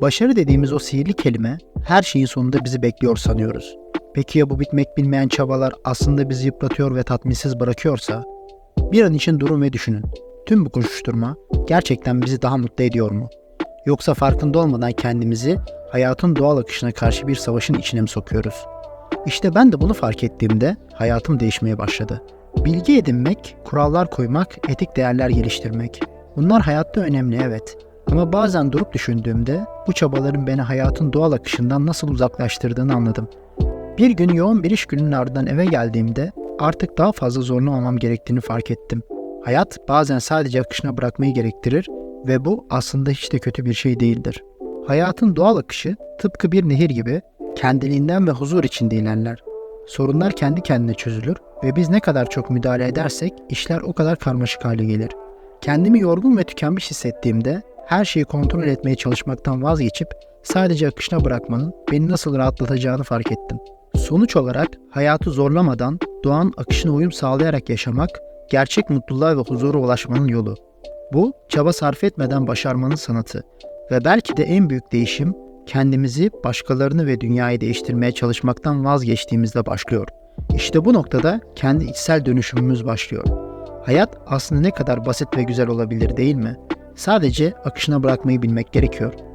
Başarı dediğimiz o sihirli kelime her şeyin sonunda bizi bekliyor sanıyoruz. Peki ya bu bitmek bilmeyen çabalar aslında bizi yıpratıyor ve tatminsiz bırakıyorsa? Bir an için durun ve düşünün. Tüm bu koşuşturma gerçekten bizi daha mutlu ediyor mu? Yoksa farkında olmadan kendimizi hayatın doğal akışına karşı bir savaşın içine mi sokuyoruz? İşte ben de bunu fark ettiğimde hayatım değişmeye başladı. Bilgi edinmek, kurallar koymak, etik değerler geliştirmek. Bunlar hayatta önemli evet. Ama bazen durup düşündüğümde bu çabaların beni hayatın doğal akışından nasıl uzaklaştırdığını anladım. Bir gün yoğun bir iş gününün ardından eve geldiğimde artık daha fazla zorlamamam gerektiğini fark ettim. Hayat bazen sadece akışına bırakmayı gerektirir ve bu aslında hiç de kötü bir şey değildir. Hayatın doğal akışı tıpkı bir nehir gibi kendiliğinden ve huzur içinde ilerler. Sorunlar kendi kendine çözülür ve biz ne kadar çok müdahale edersek işler o kadar karmaşık hale gelir. Kendimi yorgun ve tükenmiş hissettiğimde her şeyi kontrol etmeye çalışmaktan vazgeçip sadece akışına bırakmanın beni nasıl rahatlatacağını fark ettim. Sonuç olarak hayatı zorlamadan doğan akışına uyum sağlayarak yaşamak gerçek mutluluğa ve huzura ulaşmanın yolu. Bu çaba sarf etmeden başarmanın sanatı ve belki de en büyük değişim kendimizi, başkalarını ve dünyayı değiştirmeye çalışmaktan vazgeçtiğimizde başlıyor. İşte bu noktada kendi içsel dönüşümümüz başlıyor. Hayat aslında ne kadar basit ve güzel olabilir değil mi? Sadece akışına bırakmayı bilmek gerekiyor.